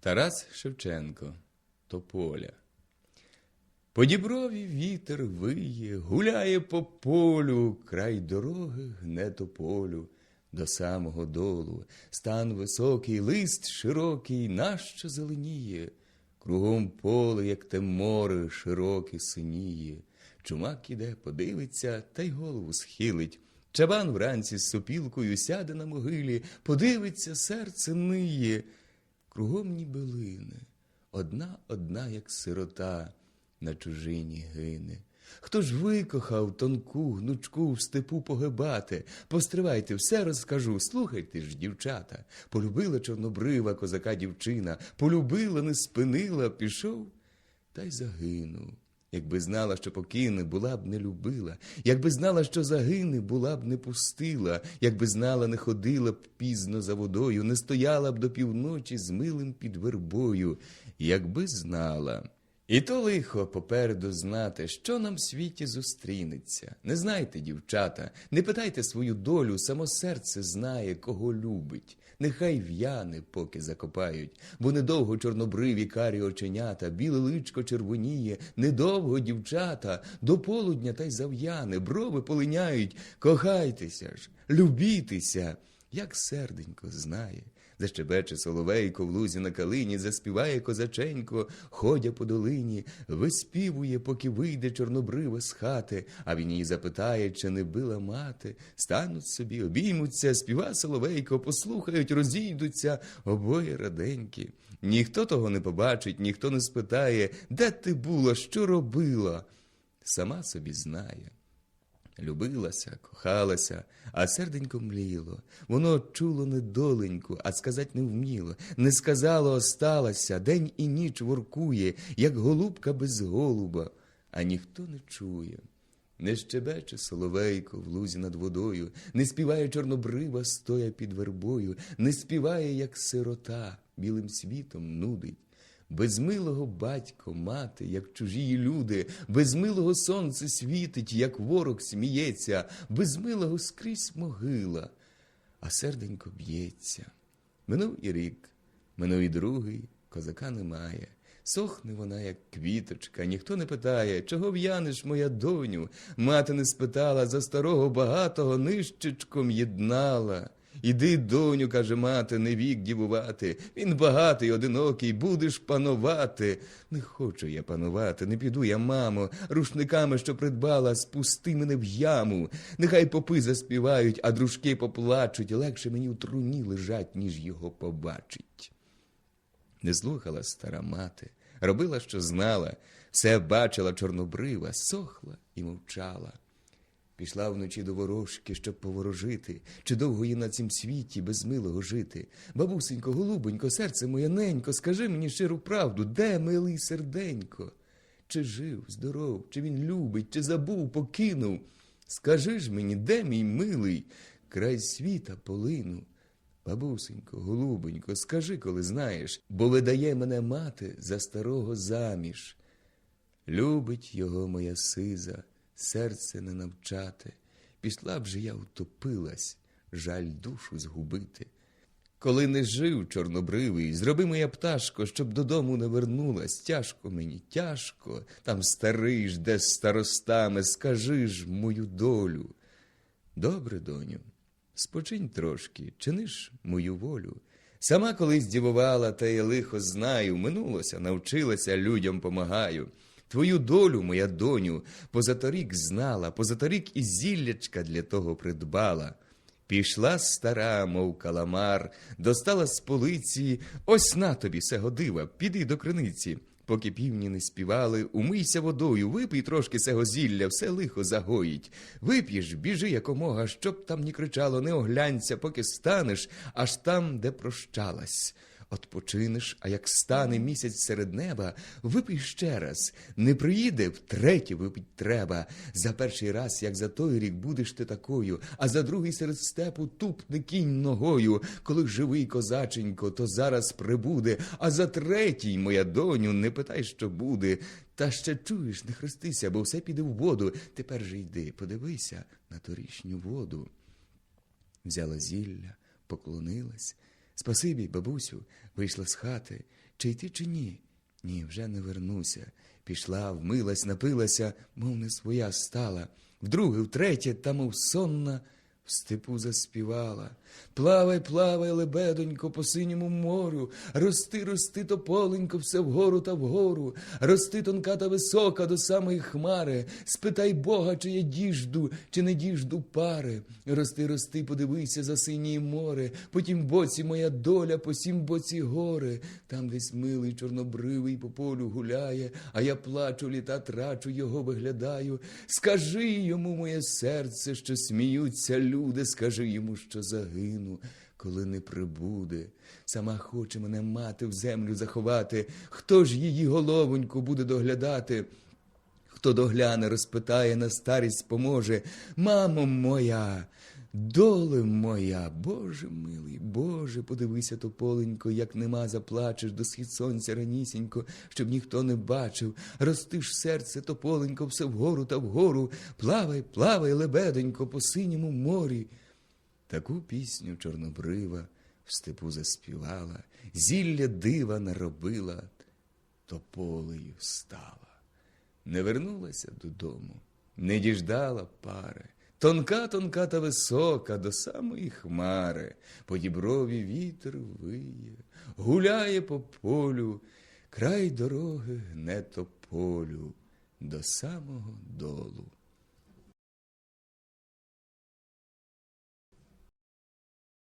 Тарас Шевченко Тополя. По діброві вітер виє, гуляє по полю, край дороги гне тополю до самого долу. Стан високий, лист широкий, нащо зеленіє, кругом поле, як те море, широке синіє. Чумак іде, подивиться та й голову схилить. Чабан вранці з сопілкою сяде на могилі, подивиться, серце ниє. Кругом ніби лине, одна одна, як сирота, на чужині гине. Хто ж викохав тонку гнучку в степу погибати? Постривайте, все розкажу. Слухайте ж, дівчата. Полюбила чорнобрива козака дівчина, полюбила, не спинила, пішов та й загинув. Якби знала, що покине, була б не любила, якби знала, що загине, була б не пустила, якби знала, не ходила б пізно за водою, не стояла б до півночі з милим під вербою, якби знала. І то лихо попереду знати, що нам в світі зустрінеться. Не знайте, дівчата, не питайте свою долю, само серце знає, кого любить. Нехай в'яне, поки закопають, бо недовго чорнобриві карі оченята, біле личко червоніє, недовго дівчата, до полудня та й зав'яне, брови полиняють. Кохайтеся ж, любітеся, як серденько знає. Защебече соловейко в лузі на калині, заспіває козаченько, ходя по долині, виспівує, поки вийде чорнобрива з хати, а він її запитає, чи не била мати. Стануть собі, обіймуться, співа соловейко, послухають, розійдуться обоє раденькі. Ніхто того не побачить, ніхто не спитає, де ти була, що робила. Сама собі знає. Любилася, кохалася, а серденько мліло. Воно чуло недоленьку, а сказать не вміло. Не сказало, осталася, день і ніч воркує, як голубка без голуба, а ніхто не чує. Не щебече соловейко в лузі над водою, не співає чорнобрива, стоя під вербою, не співає, як сирота, білим світом нудить. Без милого батько, мати, як чужі люди, без милого сонце світить, як ворог сміється, без милого скрізь могила, а серденько б'ється. Минув і рік, минув і другий, козака немає. Сохне вона, як квіточка, ніхто не питає, чого в'янеш, моя доню. Мати не спитала, за старого багатого нищечком єднала. Іди, доню, каже мати, не вік дівувати. Він багатий, одинокий, будеш панувати. Не хочу я панувати, не піду я, мамо, рушниками, що придбала, спусти мене в яму. Нехай попи заспівають, а дружки поплачуть. Легше мені у труні лежать, ніж його побачить. Не слухала стара мати, робила, що знала, все бачила чорнобрива, сохла і мовчала. Пішла вночі до ворожки, щоб поворожити, чи довго їй на цім світі без милого жити. Бабусенько, голубонько, серце моє ненько, скажи мені щиру правду, де милий серденько? Чи жив, здоров, чи він любить, чи забув, покинув? Скажи ж мені, де мій милий, край світа полину? Бабусенько, голубонько, скажи, коли знаєш, бо видає мене мати за старого заміж. Любить його моя сиза, серце не навчати. Пішла б же я втопилась, жаль душу згубити. Коли не жив чорнобривий, зроби моя пташко, щоб додому не вернулась. Тяжко мені, тяжко, там старий жде з старостами, скажи ж мою долю. Добре, доню, спочинь трошки, чиниш мою волю. Сама колись дівувала, та я лихо знаю, минулося, навчилася, людям помагаю. Твою долю, моя доню, позаторік знала, позаторік і зіллячка для того придбала. Пішла стара, мов каламар, достала з полиці, ось на тобі сего дива, піди до криниці. Поки півні не співали, умийся водою, випий трошки сего зілля, все лихо загоїть. Вип'єш, біжи якомога, щоб там ні кричало, не оглянься, поки станеш, аж там, де прощалась. Odpoczynеш, а як стане місяць серед неба, випий ще раз. Не приїде, втретє випить треба. За перший раз, як за той рік, будеш ти такою, а за другий серед степу тупне кінь ногою. Коли живий козаченько, то зараз прибуде, а за третій, моя доню, не питай, що буде. Та ще чуєш, не хрестися, бо все піде в воду. Тепер же йди, подивися на торішню воду. Взяла зілля, поклонилась. Спасибі, бабусю, вийшла з хати. Чи йти, чи ні? Ні, вже не вернуся. Пішла, вмилась, напилася, мов не своя стала. Вдруге, втретє, та мов сонна, в степу заспівала. Плавай, плавай, лебедонько, по синьому морю, рости, рости, тополенько, все вгору та вгору, рости тонка та висока до самої хмари, спитай Бога, чи я діжду, чи не діжду пари. Рости, рости, подивися за синє море, по тім боці моя доля, по сім боці гори. Там десь милий чорнобривий по полю гуляє, а я плачу, літа трачу, його виглядаю. Скажи йому, моє серце, що сміються люди, скажи йому, що загину, коли не прибуде. Сама хоче мене мати в землю заховати. Хто ж її головоньку буде доглядати? Хто догляне, розпитає, на старість поможе. Мамо моя, доле моя, Боже милий, Боже, подивися, тополенько, як нема, заплачеш до схід сонця ранісінько, щоб ніхто не бачив. Ростиш серце, тополенько, все вгору та вгору. Плавай, плавай, лебеденько, по синьому морі. Таку пісню чорнобрива в степу заспівала, зілля дива наробила, тополею стала. Не вернулася додому, не діждала пари. Тонка, тонка та висока до самої хмари, по діброві вітер виє, гуляє по полю, край дороги гне тополю до самого долу.